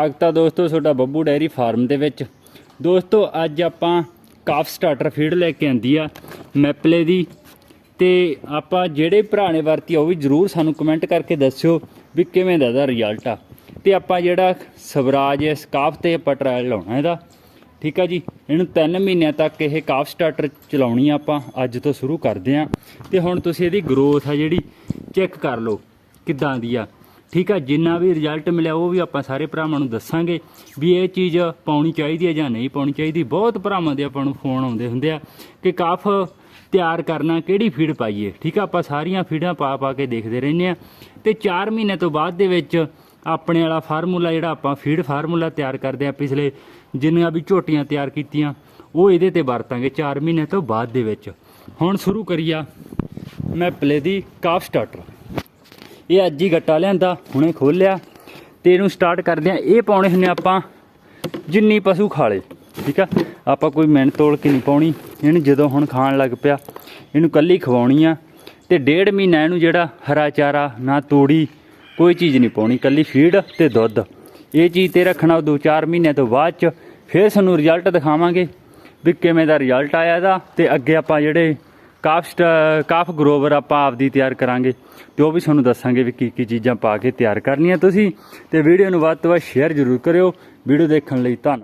ਸਵਾਗਤ ਆ ਦੋਸਤੋ ਤੁਹਾਡਾ ਬੱਬੂ ਡੈਰੀ ਫਾਰਮ ਦੇ ਵਿੱਚ। ਦੋਸਤੋ, ਅੱਜ ਆਪਾਂ ਕਾਫ ਸਟਾਰਟਰ ਫੀਡ ਲੈ ਕੇ ਆਂਦੀ ਆ ਮੈਪਲੇ ਦੀ। ਤੇ ਆਪਾਂ ਜਿਹੜੇ ਭਰਾ ਨੇ ਵਰਤੀ ਆ, ਉਹ ਵੀ ਜਰੂਰ ਸਾਨੂੰ ਕਮੈਂਟ ਕਰਕੇ ਦੱਸਿਓ ਵੀ ਕਿਵੇਂ ਦਾ ਇਹਦਾ ਰਿਜ਼ਲਟ ਆ। ਤੇ ਆਪਾਂ ਜਿਹੜਾ ਸਵਰਾਜ ਇਸ ਕਾਫ ਤੇ ਆਪਾਂ ਲਾਉਣਾ ਇਹਦਾ। ਠੀਕ ਆ ਜੀ? ਇਹਨੂੰ 3 ਮਹੀਨਿਆਂ ਤੱਕ ਇਹ ਕਾਫ ਸਟਾਰਟਰ ਚਲਾਉਣੀ ਆਪਾਂ। ਅੱਜ ਤੋਂ ਸ਼ੁਰੂ ਕਰਦੇ ਆ। ਤੇ ਹੁਣ ਤੁਸੀਂ ਇਹਦੀ ਗਰੋਥ ਆ ਜਿਹੜੀ ਚੈੱਕ ਕਰ ਲਓ ਕਿੱਦਾਂ ਦੀ ਆ। ਠੀਕ ਆ, ਜਿੰਨਾ ਵੀ ਰਿਜ਼ਲਟ ਮਿਲਿਆ ਉਹ ਵੀ ਆਪਾਂ ਸਾਰੇ ਭਰਾਵਾਂ ਨੂੰ ਦੱਸਾਂਗੇ ਵੀ ਇਹ ਚੀਜ਼ ਪਾਉਣੀ ਚਾਹੀਦੀ ਹੈ ਜਾਂ ਨਹੀਂ ਪਾਉਣੀ ਚਾਹੀਦੀ। ਬਹੁਤ ਭਰਾਵਾਂ ਦੇ ਆਪਾਂ ਨੂੰ ਫੋਨ ਆਉਂਦੇ ਹੁੰਦੇ ਆ ਕਿ ਕਾਫ ਤਿਆਰ ਕਰਨਾ, ਕਿਹੜੀ ਫੀਡ ਪਾਈਏ। ਠੀਕ ਆ, ਆਪਾਂ ਸਾਰੀਆਂ ਫੀਡਾਂ ਪਾ ਪਾ ਕੇ ਦੇਖਦੇ ਰਹਿੰਦੇ ਆ। ਤੇ 4 ਮਹੀਨੇ ਤੋਂ ਬਾਅਦ ਦੇ ਵਿੱਚ ਆਪਣੇ ਵਾਲਾ ਫਾਰਮੂਲਾ ਜਿਹੜਾ ਆਪਾਂ ਫੀਡ ਫਾਰਮੂਲਾ ਤਿਆਰ ਕਰਦੇ ਆ ਪਿਛਲੇ ਜਿੰਨੀਆਂ ਵੀ ਝੋਟੀਆਂ ਤਿਆਰ ਕੀਤੀਆਂ, ਉਹ ਇਹਦੇ ਤੇ ਵਰਤਾਂਗੇ 4 ਮਹੀਨੇ ਤੋਂ ਬਾਅਦ ਦੇ ਵਿੱਚ। ਹੁਣ ਸ਼ੁਰੂ ਕਰੀਆ ਮੈਂ ਪਲੇ ਦੀ ਕਾਫ ਸਟਾਰਟਰ ਇਹ ਅੱਜ ਹੀ ਗੱਟਾ ਲਿਆਂਦਾ, ਹੁਣੇ ਖੋਲਿਆ ਤੇ ਇਹਨੂੰ ਸਟਾਰਟ ਕਰਦੇ ਆ ਇਹ ਪਾਉਣੇ ਹੁੰਨੇ ਆਪਾਂ ਜਿੰਨੀ ਪਸ਼ੂ ਖਾਲੇ ਠੀਕ ਆ? ਆਪਾਂ ਕੋਈ ਮਿਹਨਤ ਤੋਲ ਕੇ ਨਹੀਂ ਪਾਉਣੀ। ਇਹਨੂੰ ਜਦੋਂ ਹੁਣ ਖਾਣ ਲੱਗ ਪਿਆ, ਇਹਨੂੰ ਕੱਲੀ ਖਵਾਉਣੀ ਆ ਤੇ ਡੇਢ ਮਹੀਨਾ ਇਹਨੂੰ ਜਿਹੜਾ ਹਰਾ ਚਾਰਾ, ਨਾ ਤੋੜੀ, ਕੋਈ ਚੀਜ਼ ਨਹੀਂ ਪਾਉਣੀ। ਕੱਲੀ ਫੀਡ ਤੇ ਦੁੱਧ। ਇਹ ਚੀਜ਼ ਤੇ ਰੱਖਣਾ 2-4 ਮਹੀਨੇ ਤੋਂ ਬਾਅਦ ਚ, ਫਿਰ ਸਾਨੂੰ ਰਿਜ਼ਲਟ ਦਿਖਾਵਾਂਗੇ ਵੀ ਕਿਵੇਂ ਦਾ ਰਿਜ਼ਲਟ ਆਇਆ ਇਹਦਾ ਤੇ ਅੱਗੇ ਆਪਾਂ ਜਿਹੜੇ ਕਾਫ ਸਟ- ਕਾਫ ਗਰੋਵਰ ਆਪਾਂ ਆਪਦੀ ਤਿਆਰ ਕਰਾਂਗੇ ਤੇ ਉਹ ਵੀ ਤੁਹਾਨੂੰ ਦੱਸਾਂਗੇ ਵੀ ਕੀ ਕੀ ਚੀਜ਼ਾਂ ਪਾ ਕੇ ਤਿਆਰ ਕਰਨੀਆਂ ਤੁਸੀਂ ਤੇ ਵੀਡੀਓ ਨੂੰ ਵੱਧ ਤੋਂ ਵੱਧ ਸ਼ੇਅਰ ਜ਼ਰੂਰ ਕਰਿਓ। ਵੀਡੀਓ ਦੇਖਣ ਲਈ ਧੰਨਵਾਦ।